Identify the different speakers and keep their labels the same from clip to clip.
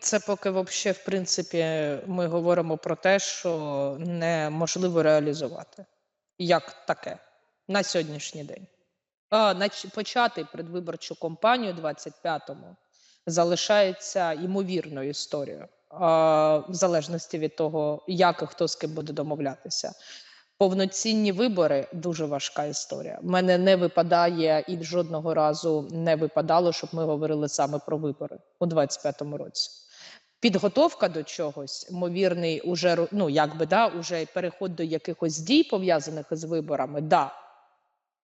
Speaker 1: Це поки вообще, в принципі, ми говоримо про те, що неможливо реалізувати. Як таке на сьогоднішній день. А, почати предвиборчу кампанію 25-му залишається ймовірною історією, а, в залежності від того, як і хто з ким буде домовлятися. Повноцінні вибори дуже важка історія. У мене не випадає і жодного разу не випадало, щоб ми говорили саме про вибори у 25-му році. Підготовка до чогось, ймовірний, уже ну якби да, уже переход до якихось дій пов'язаних із виборами, да.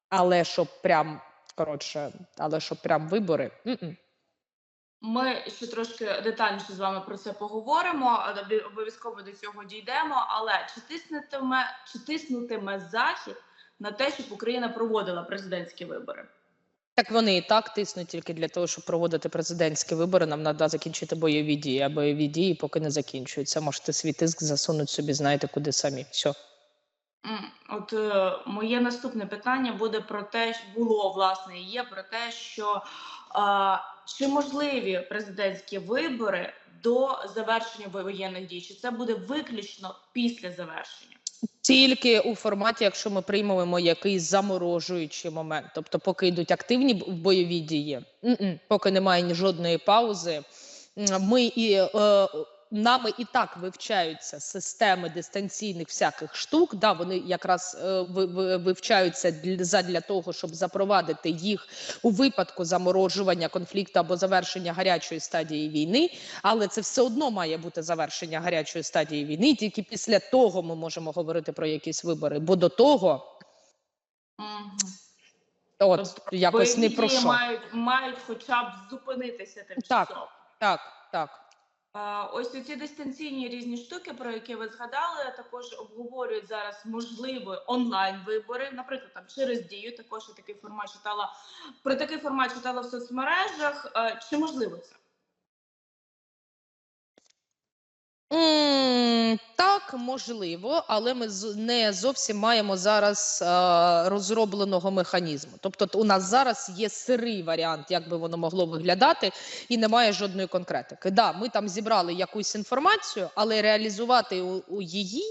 Speaker 1: Але щоб прям коротше, але щоб прям вибори. м-м.
Speaker 2: Ми ще трошки детальніше з вами про це поговоримо. Обов'язково до цього дійдемо. Але чи тиснутиме, чи тиснутиме захід на те, щоб Україна проводила президентські вибори?
Speaker 1: Так вони і так тиснуть тільки для того, щоб проводити президентські вибори. Нам треба закінчити бойові дії, а бойові дії поки не закінчуються. Можете свій тиск засунути собі, знаєте, куди самі. Все.
Speaker 2: От е, моє наступне питання буде про те, що було власне і є про те, що е, чи можливі президентські вибори до завершення воєнних дій? Чи це буде виключно після завершення?
Speaker 1: Тільки у форматі, якщо ми приймемо якийсь заморожуючий момент, тобто, поки йдуть активні бойові дії, поки немає жодної паузи, ми і е, нами і так вивчаються системи дистанційних всяких штук. Да, вони якраз е, ви- ви- вивчаються для, задля того, щоб запровадити їх у випадку заморожування конфлікту або завершення гарячої стадії війни. Але це все одно має бути завершення гарячої стадії війни. Тільки після того ми можемо говорити про якісь вибори. Бо до того, от
Speaker 2: Тобто
Speaker 1: якось не про що.
Speaker 2: мають, мають хоча б зупинитися тимчасово.
Speaker 1: Так, так.
Speaker 2: А, Ось ці дистанційні різні штуки, про які ви згадали, також обговорюють зараз можливі онлайн вибори. Наприклад, там через дію також я такий формат читала. Про такий формат читала в соцмережах. Е, Чи можливо це?
Speaker 1: Так, можливо, але ми не зовсім маємо зараз е, розробленого механізму. Тобто, у нас зараз є сирий варіант, як би воно могло виглядати, і немає жодної конкретики. Да, ми там зібрали якусь інформацію, але реалізувати у, її,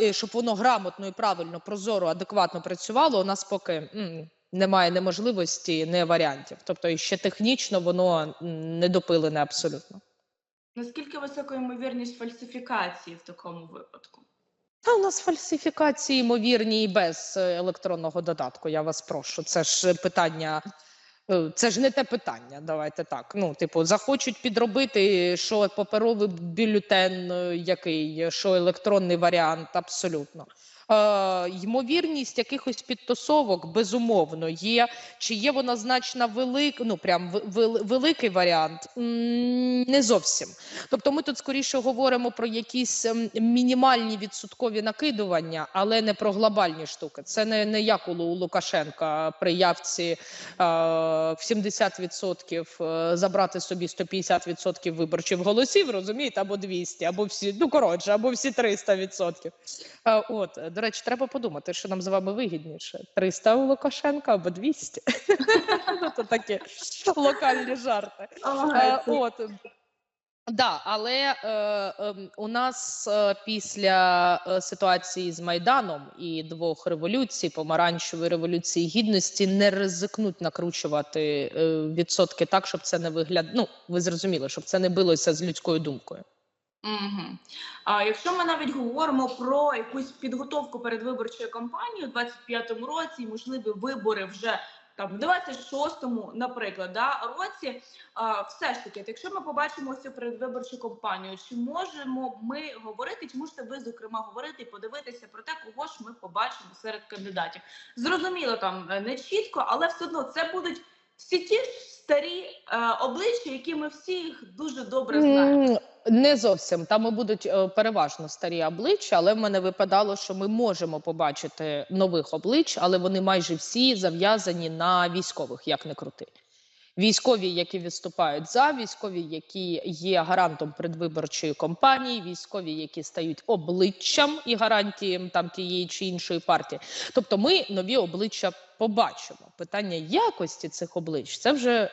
Speaker 1: е, щоб воно грамотно і правильно, прозоро, адекватно працювало, у нас поки немає неможливості, не варіантів. Тобто, ще технічно воно не допилене абсолютно.
Speaker 2: Наскільки висока ймовірність фальсифікації в такому випадку?
Speaker 1: Та у нас фальсифікації ймовірні і без е, електронного додатку. Я вас прошу. Це ж питання. е, Це ж не те питання. Давайте так. Ну, типу, захочуть підробити, що паперовий бюлетен, е, який, що електронний варіант, абсолютно. Е, ймовірність якихось підтасовок безумовно є. Чи є вона значно велика? Ну прям великий варіант? Не зовсім. Тобто, ми тут скоріше говоримо про якісь ем, мінімальні відсоткові накидування, але не про глобальні штуки. Це не, не як у Лукашенка при явці е, в 70% е, забрати собі 150% виборчих голосів, розумієте, або 200, або всі, ну коротше, або всі 300%. Е, От, до речі, треба подумати, що нам з вами вигідніше: 300 у Лукашенка або 200. Ну, то такі локальні жарти. Е, От. Да, але е, е, у нас е, після е, ситуації з Майданом і двох революцій, помаранчевої революції гідності, не ризикнуть накручувати е, відсотки так, щоб це не вигляд... Ну, ви зрозуміли, щоб це не билося з людською думкою.
Speaker 2: Угу. А якщо ми навіть говоримо про якусь підготовку передвиборчої кампанії у 25-му році, можливі вибори вже там в 26-му, наприклад, да, році, а, все ж таки, якщо ми побачимо цю передвиборчу кампанію, чи можемо ми говорити, чи можете ви зокрема говорити і подивитися про те, кого ж ми побачимо серед кандидатів? Зрозуміло, там е, не чітко, але все одно це будуть всі ті ж старі е, обличчя, які ми всі їх дуже добре знаємо.
Speaker 1: Не зовсім там і будуть е, переважно старі обличчя, але в мене випадало, що ми можемо побачити нових облич, але вони майже всі зав'язані на військових, як не крути. Військові, які виступають за, військові, які є гарантом предвиборчої кампанії, військові, які стають обличчям і гарантієм там тієї чи іншої партії. Тобто, ми нові обличчя побачимо. Питання якості цих облич це вже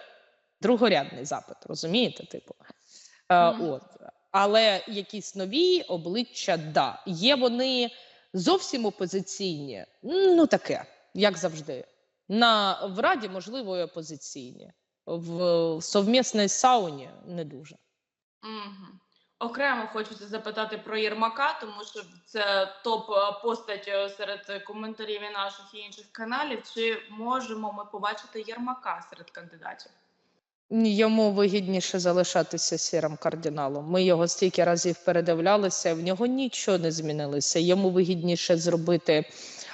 Speaker 1: другорядний запит, розумієте? Типу. Е, От. Але якісь нові обличчя, да. Є вони зовсім опозиційні. Ну, таке, як завжди. На в Раді, можливо, і опозиційні. В совмісній сауні не дуже.
Speaker 2: Мгм. Окремо хочеться запитати про Єрмака, тому що це топ е, постать е, серед коментарів і наших і інших каналів. Чи можемо ми побачити Єрмака серед кандидатів?
Speaker 1: Йому вигідніше залишатися сірим кардиналом. Ми його стільки разів передивлялися, в нього нічого не змінилося. Йому вигідніше зробити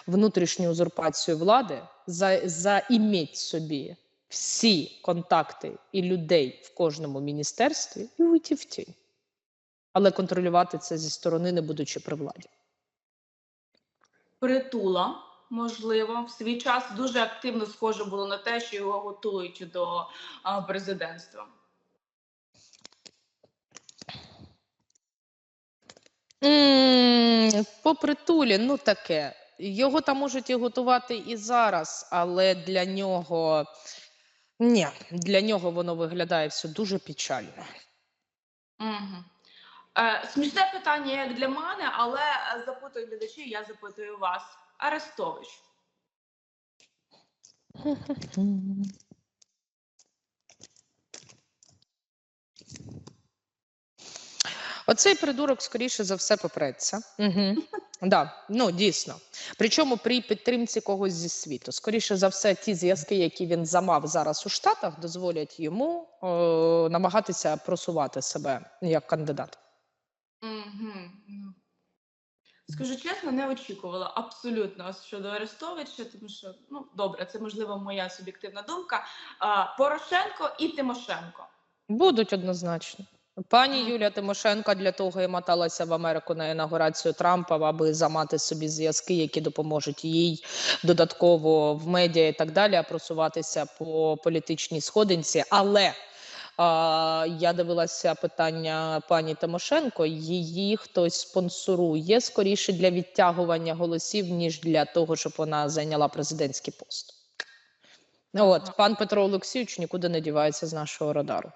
Speaker 1: внутрішню узурпацію влади, за, заіміть собі всі контакти і людей в кожному міністерстві і уйти в тінь. Але контролювати це зі сторони, не будучи при владі.
Speaker 2: Притула, можливо, в свій час дуже активно схоже було на те, що його готують до а, президентства.
Speaker 1: По притулі, ну таке. Його там можуть і готувати і зараз, але для нього ні, для нього воно виглядає все дуже печально.
Speaker 2: Угу. Е, смішне питання як для мене, але е, запитую глядачі, я запитую вас. Арестович.
Speaker 1: Оцей придурок, скоріше за все, попреться. Угу. Да, ну дійсно. Причому при підтримці когось зі світу. Скоріше за все, ті зв'язки, які він замав зараз у Штатах, дозволять йому е, намагатися просувати себе як кандидат.
Speaker 2: Угу. Скажу чесно, не очікувала абсолютно щодо Арестовича, тому що ну добре, це можливо моя суб'єктивна думка. Порошенко і Тимошенко.
Speaker 1: Будуть однозначно. Пані Юлія Тимошенко для того і моталася в Америку на інаугурацію Трампа, аби замати собі зв'язки, які допоможуть їй додатково в медіа і так далі, просуватися по політичній сходинці. Але а, я дивилася питання пані Тимошенко. Її хтось спонсорує скоріше для відтягування голосів, ніж для того, щоб вона зайняла президентський пост. От пан Петро Олексійович нікуди не дівається з нашого радару.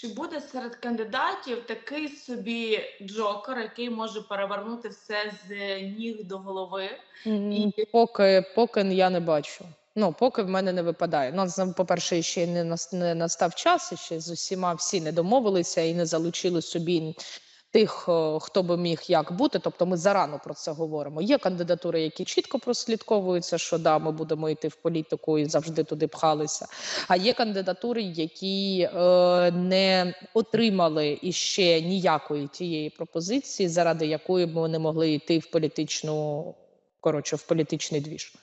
Speaker 2: Чи буде серед кандидатів такий собі Джокер, який може перевернути все з ніг до голови? І-
Speaker 1: Поки, поки я не бачу. Ну, поки в мене не випадає. Ну, по-перше, ще не, нас- не настав час, ще з усіма всі не домовилися і не залучили собі тих, хто би міг як бути. Тобто ми зарано про це говоримо. Є кандидатури, які чітко прослідковуються, що да, ми будемо йти в політику і завжди туди пхалися. А є кандидатури, які е, не отримали іще ніякої тієї пропозиції, заради якої б вони могли йти в політичну коротше, в політичний двіж.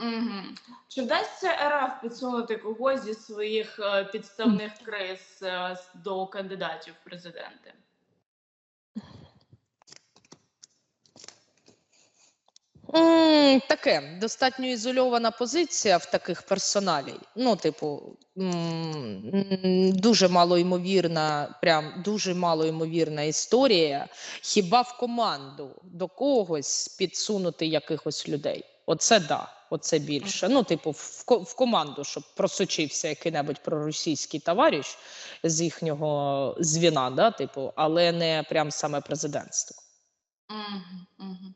Speaker 2: Угу. Чи вдасться РФ підсунути когось зі своїх е, підставних криз е, до кандидатів в президенти?
Speaker 1: Таке достатньо ізольована позиція в таких персоналій. Ну, типу, м, м, дуже малоймовірна, прям дуже малоймовірна історія. Хіба в команду до когось підсунути якихось людей? Оце да, оце більше. Ну, типу, в, в команду, щоб просочився який-небудь проросійський товариш з їхнього звіна, да, типу, але не прям саме президентство.
Speaker 2: Мгм, мгм.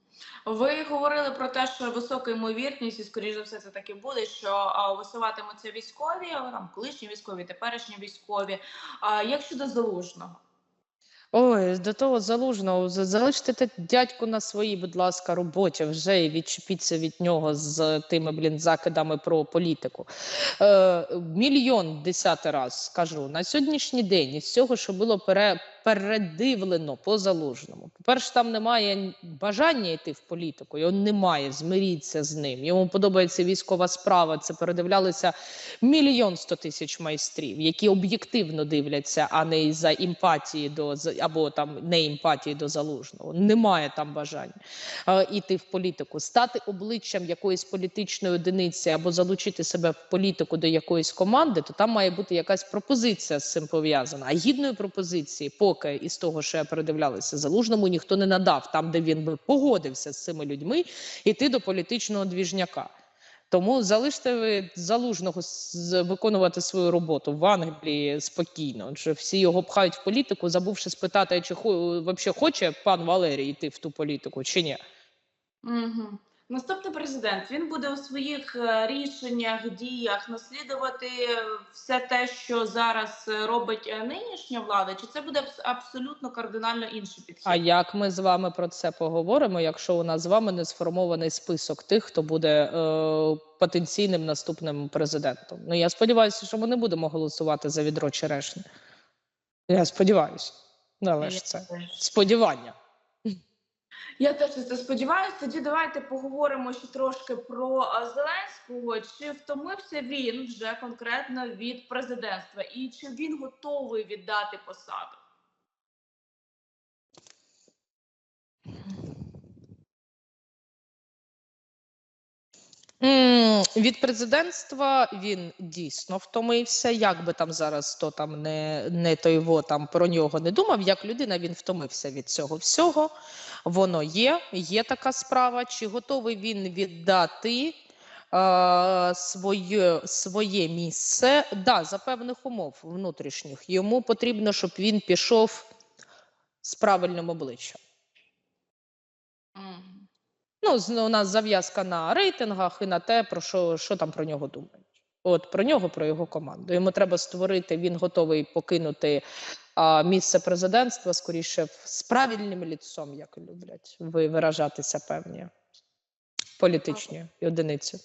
Speaker 2: Ви говорили про те, що висока ймовірність, і скоріш за все, це таки буде, що висуватимуться військові, там колишні військові, теперішні військові. А як щодо залужного?
Speaker 1: Ой, до того залужного за- залиште те дядьку на своїй, будь ласка, роботі вже і відчепіться від нього з тими блін закидами про політику. Е, мільйон десятий раз скажу на сьогоднішній день із всього, що було пере, передивлено по залужному. По-перше, там немає бажання йти в політику, його немає. Змиріться з ним. Йому подобається військова справа. Це передивлялися мільйон сто тисяч майстрів, які об'єктивно дивляться, а не за емпатії до або там не емпатії до залужного. Немає там бажання іти в політику, стати обличчям якоїсь політичної одиниці або залучити себе в політику до якоїсь команди, то там має бути якась пропозиція з цим пов'язана. А гідної пропозиції, поки із того, що я передивлялася, залужному ніхто не надав, там де він би погодився з цими людьми, іти до політичного двіжняка. Тому залиште ви залужного виконувати свою роботу в Англії спокійно. Адже всі його пхають в політику, забувши спитати, чи вообще хоче пан Валерій йти в ту політику, чи ні.
Speaker 2: Угу. Наступний президент він буде у своїх е, рішеннях, діях наслідувати все те, що зараз е, робить е, нинішня влада, чи це буде абсолютно кардинально інший підхід?
Speaker 1: А як ми з вами про це поговоримо, якщо у нас з вами не сформований список тих, хто буде е, потенційним наступним президентом? Ну я сподіваюся, що ми не будемо голосувати за відро черешні. Я сподіваюся. Але ж це сподівання.
Speaker 2: Я теж це сподіваюся. Тоді давайте поговоримо ще трошки про Зеленського. Чи втомився він вже конкретно від президентства, і чи він готовий віддати посаду?
Speaker 1: М, Від президентства він дійсно втомився. Як би там зараз хто там не, не той його там про нього не думав, як людина він втомився від цього всього. Воно є, є така справа. Чи готовий він віддати е, своє, своє місце? Да, за певних умов внутрішніх. Йому потрібно, щоб він пішов з правильним обличчям. Ну, у нас зав'язка на рейтингах і на те, про що, що там про нього думають. От про нього, про його команду. Йому треба створити, він готовий покинути а, місце президентства скоріше з правильним ліцом, як люблять ви виражатися певні політичні одиниці.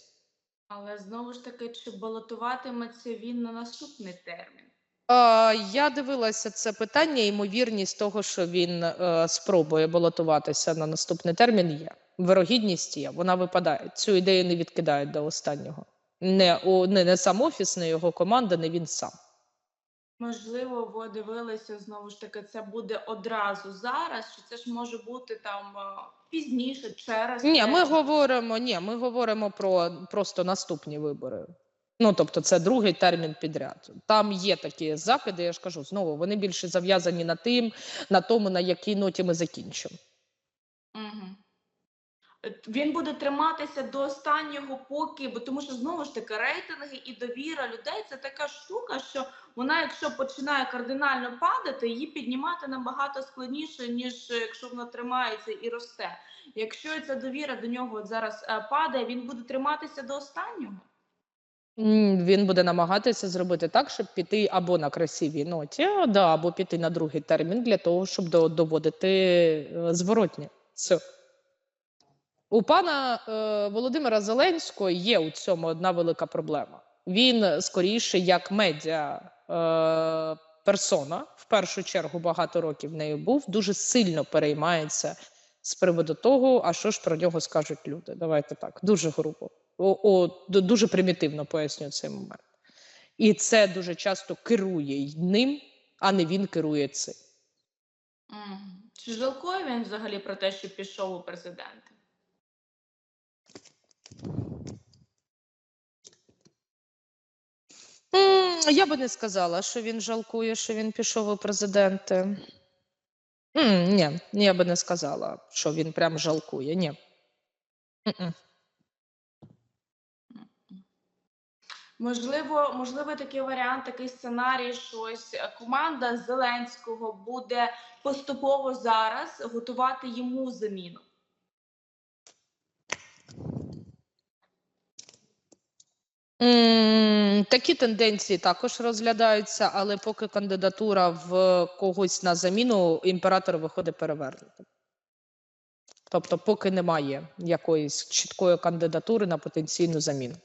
Speaker 2: Але знову ж таки, чи балотуватиметься він на наступний термін?
Speaker 1: А, я дивилася це питання. Ймовірність того, що він е, спробує балотуватися на наступний термін, є. Вирогідність є, вона випадає. Цю ідею не відкидають до останнього. Не, у, не, не сам офіс, не його команда, не він сам.
Speaker 2: Можливо, ви дивилися знову ж таки, це буде одразу зараз, чи це ж може бути там е, пізніше, через
Speaker 1: Ні, ми говоримо, ні, ми говоримо про просто наступні вибори. Ну, тобто, це другий термін підряд. Там є такі закиди, я ж кажу, знову вони більше зав'язані на тим, на тому, на якій ноті ми закінчимо.
Speaker 2: Мгм. Він буде триматися до останнього, поки, бо тому що знову ж таки рейтинги і довіра людей це така штука, що вона, якщо починає кардинально падати, її піднімати набагато складніше, ніж е, якщо вона тримається і росте. Якщо ця довіра до нього зараз е, падає, він буде триматися до останнього.
Speaker 1: Він буде намагатися зробити так, щоб піти або на красивій ноті, да, або піти на другий термін для того, щоб доводити е, зворотнє. Все. У пана е, Володимира Зеленського є у цьому одна велика проблема. Він скоріше як медіа е, персона, в першу чергу багато років нею був, дуже сильно переймається з приводу того, а що ж про нього скажуть люди. Давайте так, дуже грубо. О, о, дуже примітивно поясню цей момент. І це дуже часто керує ним, а не він керує цим.
Speaker 2: Чи жалкує він взагалі про те, що пішов у президенти?
Speaker 1: Я би не сказала, що він жалкує, що він пішов у президенти. М, Ні, я би не сказала, що він прям жалкує. Ні.
Speaker 2: Можливо, можливо, такий варіант, такий сценарій, що ось е, команда Зеленського буде поступово зараз готувати йому заміну.
Speaker 1: Такі тенденції також розглядаються, але поки кандидатура в когось на заміну, імператор виходить перевернутим. Тобто, поки немає якоїсь чіткої кандидатури на потенційну заміну.